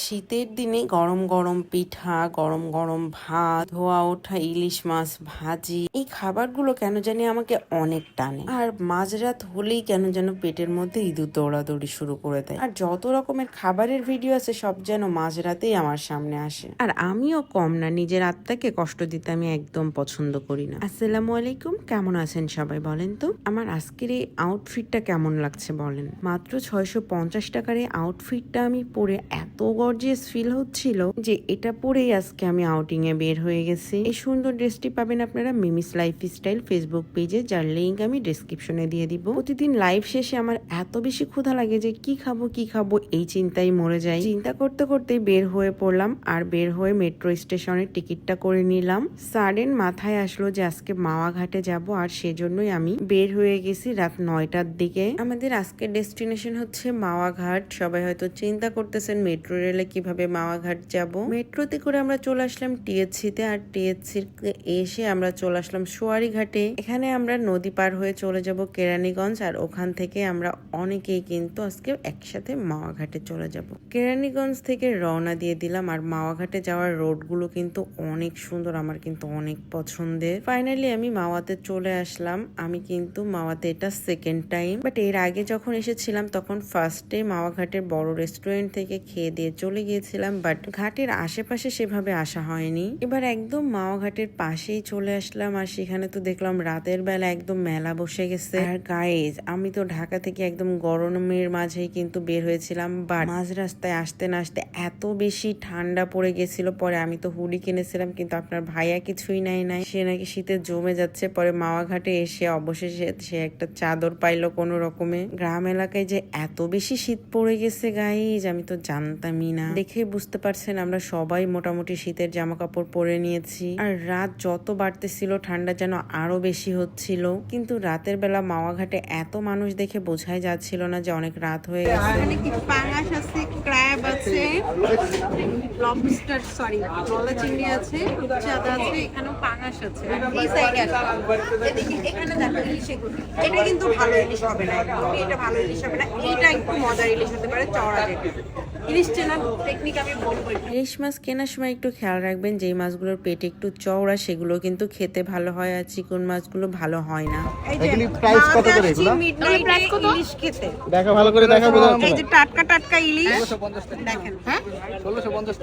শীতের দিনে গরম গরম পিঠা, গরম গরম ভাত, ধোয়া ওঠা ইলিশ মাছ, ভাজি, এই খাবারগুলো কেন জানি আমাকে অনেক টানে। আর মাঝরাত হলেই কেন যেন পেটের মধ্যে ইঁদুর দৌড়াদৌড়ি শুরু করে দেয়। আর যত রকমের খাবারের ভিডিও আছে, সব যেন মাঝরাতেই আমার সামনে আসে। আর আমিও কম না, নিজের আত্মাকে কষ্ট দিতে আমি একদম পছন্দ করি না। আসসালামু আলাইকুম, কেমন আছেন সবাই বলেন তো? আমার আজকের এই আউটফিটটা কেমন লাগছে বলেন? মাত্র ছয়শো পঞ্চাশ টাকার এই আউটফিটটা আমি পরে এত গর্জিয়াস ফিল হচ্ছিল যে এটা পরেই আজকে আমি আউটিং এ বের হয়ে গেছি। এই সুন্দর ড্রেসটি পাবেন আপনারা মিমিস লাইফ স্টাইল ফেসবুক পেজে যার লিঙ্ক আমি ডিসক্রিপশনে দিয়ে দিব। প্রতিদিন লাইভ শেষে আমার এত বেশি ক্ষুধা লাগে যে কি খাব কি খাব, এই চিন্তাই মরে যায়। চিন্তা করতে করতেই বের হয়ে পড়লাম আর বের হয়ে মেট্রো স্টেশনের টিকিটটা করে নিলাম। সাডেন মাথায় আসলো যে আজকে মাওয়া ঘাটে যাব আর সেজন্যই আমি বের হয়ে গেছি রাত নয়টার দিকে। আমাদের আজকের ডেস্টিনেশন হচ্ছে মাওয়া ঘাট। সবাই হয়তো চিন্তা করতেছেন মেট্রো রেলে কীভাবে মাওয়া ঘাট যাব? মেট্রোতে করে আমরা চলে আসলাম টিএসসি তে আর টিএসসি এসে আমরা চলে আসলাম ঘাটে। এখানে আমরা নদী পার হয়ে চলে যাব কেরানীগঞ্জ আর ওখান থেকে আমরা অনেকেই কিন্তু আজকে একসাথে মাওয়া ঘাটে চলে যাব। কেরানীগঞ্জ থেকে রওনা দিয়ে দিলাম আর মাওয়াঘাটে যাওয়ার রোডগুলো কিন্তু অনেক সুন্দর, আমার কিন্তু অনেক পছন্দের। ফাইনালি আমি মাওয়াতে চলে আসলাম। আমি কিন্তু মাওয়াতে এটা সেকেন্ড টাইম বাট এর আগে যখন এসেছিলাম, তখন ফার্স্টে মাওয়া ঘাটের বড় রেস্টুরেন্ট থেকে খেয়ে দিয়ে চলে গিয়েছিলাম বাট ঘাটের আশেপাশে সেভাবে আসা হয়নি। এবার একদম মাওয়া ঘাটের পাশেই চলে আসলাম, আর সেখানে তো দেখলাম রাতের বেলা একদম মেলা বসে গেছে। আর গাইজ আমি তো ঢাকা থেকে একদম গরমের মাঝেই কিন্তু বের হয়েছিলাম বাট মাঝ রাস্তায় আসতে না আসতে এত বেশি ঠান্ডা পড়ে গেছিল। পরে আমি তো হুডি কিনেছিলাম, কিন্তু আপনার ভাইয়া কিছুই নাই নাই। সে নাকি শীতে জমে যাচ্ছে, পরে মাওয়া ঘাটে এসে অবশেষে সে একটা চাদর পাইলো কোনো রকমে। গ্রাম এলাকায় যে এত বেশি শীত পড়ে গেছে গাইজ আমি তো জানতামই না দেখে বুঝতে পারছেন আমরা সবাই মোটামুটি শীতের জামা কাপড় পরে নিয়েছি। আর রাত যত বাড়তেছিল ঠান্ডা যেন আরও বেশি হচ্ছিল। কিন্তু রাতের বেলা মাওয়া ঘাটে এত মানুষ দেখে বোঝাই যাচ্ছিল না যে অনেক রাত হয়ে গেছে। পাঙাশ আছে ক্র্যাব আছে লবস্টার সরি গলা চিংড়ি আছে রূপচাঁদা আছে এখানেও পাঙাশ আছে। এই সাইডে এখানে দেখো ইলিশ এগুলো। এটা কিন্তু ভালো ইলিশ হবে না। এটা ভালো ইলিশ হবে না। এইটা একটু মজার ইলিশ হতে পারে চওড়া যেটা। ইলিশ চেনার টেকনিক আমি বলব ইলিশ মাছ কেনার সময় একটু খেয়াল রাখবেন যেই মাছগুলোর পেট একটু চওড়া সেগুলো কিন্তু খেতে ভালো হয় আর চিকন মাছগুলো ভালো হয় না। এগুলি price কত করে মাছ আসছি এগুলো? midnight ইলিশ খেতে। দেখা ভালো করে দেখা বোঝা এই না। যে টাটকা টাটকা ইলিশ। দেখেন। হ্যাঁ? ষোলোশো পঞ্চাশ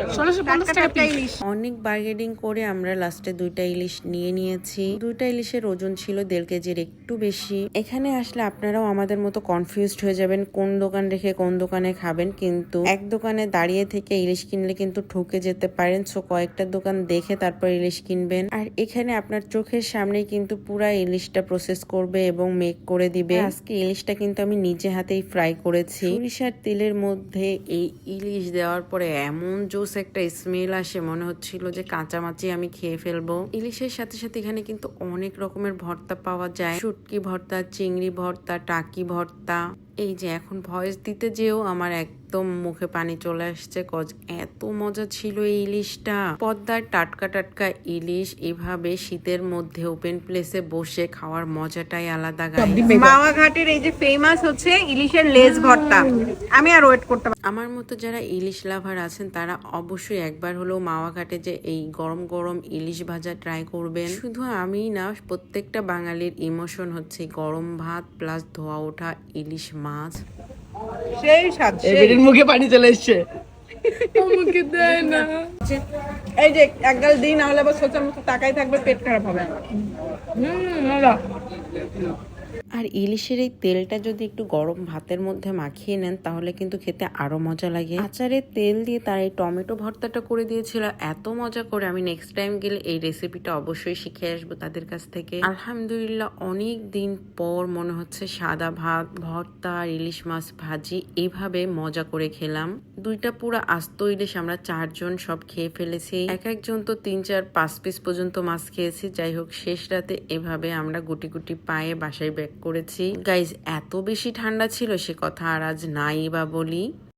টাকা। ইলিশ। অনেক বার্গেনিং করে আমরা লাস্টে দুইটা ইলিশ নিয়ে নিয়েছি। দুইটা ইলিশের ওজন ছিল দেড় কেজির একটু বেশি। এখানে আসলে আপনারাও আমাদের মতো কনফিউজড হয়ে যাবেন কোন দোকান রেখে কোন দোকানে খাবেন কিন্তু এক দোকানে দাঁড়িয়ে থেকে ইলিশ কিনলে কিন্তু ঠকে যেতে পারেন। সো কয়েকটা দোকান দেখে তারপর ইলিশ কিনবেন। আর এখানে আপনার চোখের সামনে কিন্তু পুরা ইলিশটা প্রসেস করবে এবং মেক করে দিবে। আজকে ইলিশটা কিন্তু আমি নিজে হাতেই ফ্রাই করেছি। সরিষার তেলের মধ্যে এই ইলিশ দেওয়ার পরে এমন জোস একটা স্মেল আসে, মনে হচ্ছিল যে কাঁচা মাছি আমি খেয়ে ফেলব। ইলিশের সাথে সাথে এখানে কিন্তু অনেক রকমের ভর্তা পাওয়া যায়। শুটকি ভর্তা, চিংড়ি ভর্তা, টাকি ভর্তা। এই যে এখন ভয়েস দিতে যেও আমার একদম মুখে পানি চলে আসছে। কজ এত মজা ছিল এই ইলিশটা। পদ্মার টাটকা টাটকা ইলিশ এভাবে শীতের মধ্যে ওপেন প্লেসে বসে খাওয়ার মজাটাই আলাদা মাওয়া ঘাটের এই যে ফেমাস হচ্ছে ইলিশের লেজ ভর্তা। আমি আর ওয়েট করতে আমার মতো যারা ইলিশ লাভার আছেন তারা অবশ্যই একবার হলেও মাওয়া ঘাটে যে এই গরম গরম ইলিশ ভাজা ট্রাই করবেন। শুধু আমি না প্রত্যেকটা বাঙালির ইমোশন হচ্ছে গরম ভাত প্লাস ধোয়া ওঠা ইলিশ মাছ। সেই স্বাদ এবিডির মুখে পানি চলে এসছে। এই যে একগাল দিন না হলে আবার সোচার মতো তাকাই থাকবে পেট খারাপ হবে। আর ইলিশের এই তেলটা যদি একটু গরম ভাতের মধ্যে মাখিয়ে নেন, তাহলে কিন্তু খেতে আরও মজা লাগে। আচারের তেল দিয়ে তার এই টমেটো ভর্তাটা করে দিয়েছিল। এত মজা করে আমি নেক্সট টাইম গেলে এই রেসিপিটা অবশ্যই শিখে আসব তাদের কাছ থেকে। আলহামদুলিল্লাহ অনেক দিন পর মনে হচ্ছে সাদা ভাত, ভর্তা ইলিশ মাছ ভাজি এইভাবে মজা করে খেলাম। দুইটা পুরো আস্ত ইলিশ আমরা চারজন সব খেয়ে ফেলেছি। এক একজন তো তিন চার পাঁচ পিস পর্যন্ত মাছ খেয়েছি। যাই হোক, শেষ রাতে এভাবে আমরা গুটি গুটি পায়ে বাসায় ব্যাক করেছি। গাইজ এত বেশি ঠান্ডা ছিল সে কথা আর আজ নাই বা বলি।